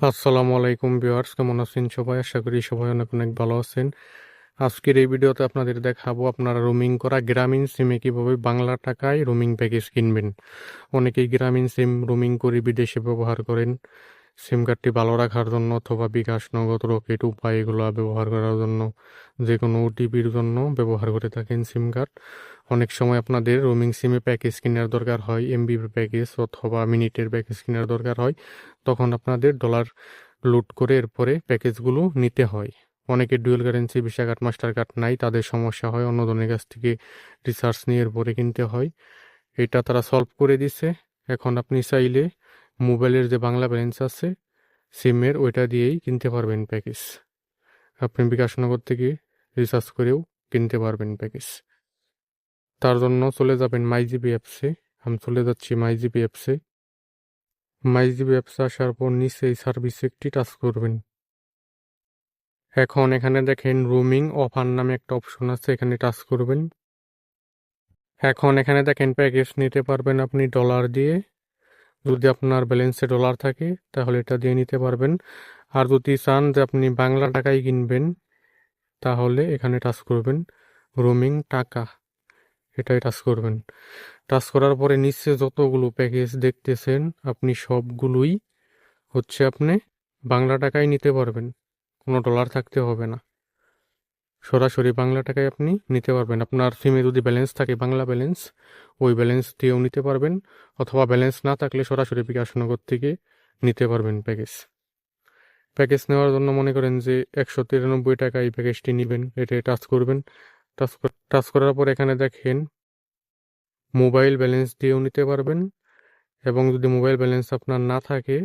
আসসালামু আলাইকুম ভিউয়ার্স, কেমন আছেন সবাই? আশা করি সবাই অনেক অনেক ভালো আছেন। আজকের এই ভিডিওতে আপনাদের দেখাবো আপনারা রোমিং করা গ্রামীণ সিমে কীভাবে বাংলা টাকায় রোমিং প্যাকেজ কিনবেন। অনেকেই গ্রামীণ সিম রোমিং করে বিদেশে ব্যবহার করেন। সিম কার্ডটি ভালো রাখার জন্য অথবা বিকাশ নগদ, রকেট, উপায় এগুলো ব্যবহার করার জন্য যে কোনো ওটিপির জন্য ব্যবহার করে থাকেন সিম কার্ড অনেক সময় আপনাদের রোমিং সিমে প্যাকেজ কেনার দরকার হয় এমবি প্যাকেজ অথবা মিনিটের প্যাকেজ কেনার দরকার হয়, তখন আপনাদের ডলার লোড করে এরপরে প্যাকেজগুলো নিতে হয়। অনেকে dual currency visa card master card নাই, তাদের সমস্যা হয়, অন্য জনের কাছ থেকে রিসার্চ নিয়ে এরপরে কিনতে হয়। এটা তারা সলভ করে দিছে। এখন আপনি চাইলে মোবাইলের যে বাংলা ব্যালেন্স আছে সিমের ওইটা দিয়েই কিনতে পারবেন প্যাকেজ আপনি বিকাশনগর থেকে রিসার্চ করেও কিনতে পারবেন প্যাকেজ তার জন্য চলে যাবেন মাইজিবি অ্যাপসে। আমি চলে যাচ্ছি মাইজিবি অ্যাপসে। মাইজিবি অ্যাপসে আসার পর নিচে এই সার্ভিসে একটি টাচ করবেন। এখন এখানে দেখেন রুমিং অফার নামে একটা অপশন আছে, এখানে টাচ করবেন। এখন এখানে দেখেন প্যাকেজ নিতে পারবেন আপনি ডলার দিয়ে। যদি আপনার ব্যালেন্সে ডলার থাকে, তাহলে এটা দিয়ে নিতে পারবেন। আর যদি চান যে আপনি বাংলা টাকায় কিনবেন, তাহলে এখানে টাচ করবেন রোমিং টাকা। এটাই টাচ করবেন। টাচ করার পরে নিচে যতগুলো প্যাকেজ দেখতেছেন, আপনি সবগুলোই হচ্ছে আপনি বাংলা টাকায় নিতে পারবেন। কোনো ডলার থাকতে হবে না। সরাসরি বাংলা টাকায় আপনি নিতে পারবেন। আপনার সিমে যদি ব্যালেন্স থাকে, বাংলা ব্যালেন্স ওই ব্যালেন্স দিয়েও নিতে পারবেন। অথবা ব্যালেন্স না থাকলে সরাসরি বিকাশনগর থেকে নিতে পারবেন প্যাকেজ প্যাকেজ নেওয়ার জন্য মনে করেন যে একশো তিরানব্বই টাকা এই প্যাকেজটি নেবেন এটা টাচ করবেন। টাচ করার পর এখানে দেখেন মোবাইল ব্যালেন্স দিয়েও নিতে পারবেন এবং যদি মোবাইল ব্যালেন্স আপনার না থাকে,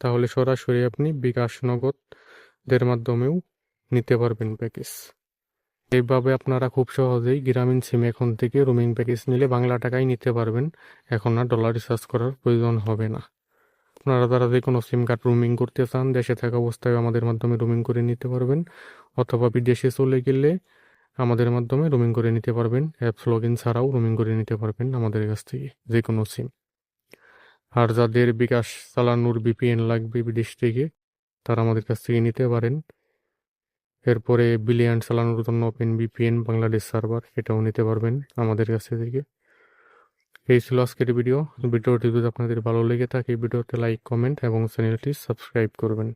তাহলে সরাসরি আপনি বিকাশ নগদের মাধ্যমেও নিতে পারবেন প্যাকেজ এইভাবে আপনারা খুব সহজেই গ্রামীণ সিম এখন থেকে রোমিং প্যাকেজ নিলে বাংলা টাকায় নিতে পারবেন। এখন আর ডলার রিচার্জ করার প্রয়োজন হবে না। আপনারা যারা যে কোনো সিম কার্ড রুমিং করতে চান, দেশে থাকা অবস্থায় আমাদের মাধ্যমে রুমিং করে নিতে পারবেন। অথবা বিদেশে চলে গেলে আমাদের মাধ্যমে রুমিং করে নিতে পারবেন। অ্যাপস লগ ইন ছাড়াও রুমিং করে নিতে পারবেন আমাদের কাছ থেকে যে কোনো সিম আর যাদের বিকাশ চালানোর বিপিএন লাগবে বিদেশ থেকে, তারা আমাদের কাছ থেকে নিতে পারেন। এরপরে বিলিয়ান চালানোর জন্য ওপেন বিপিএন বাংলাদেশ সার্ভার এটাও নিতে পারবেন আমাদের কাছ থেকে। এই ছিল আজকের ভিডিও। ভিডিওটি যদি আপনাদের ভালো লেগে থাকে, ভিডিওতে লাইক কমেন্ট এবং চ্যানেলটি সাবস্ক্রাইব করবেন।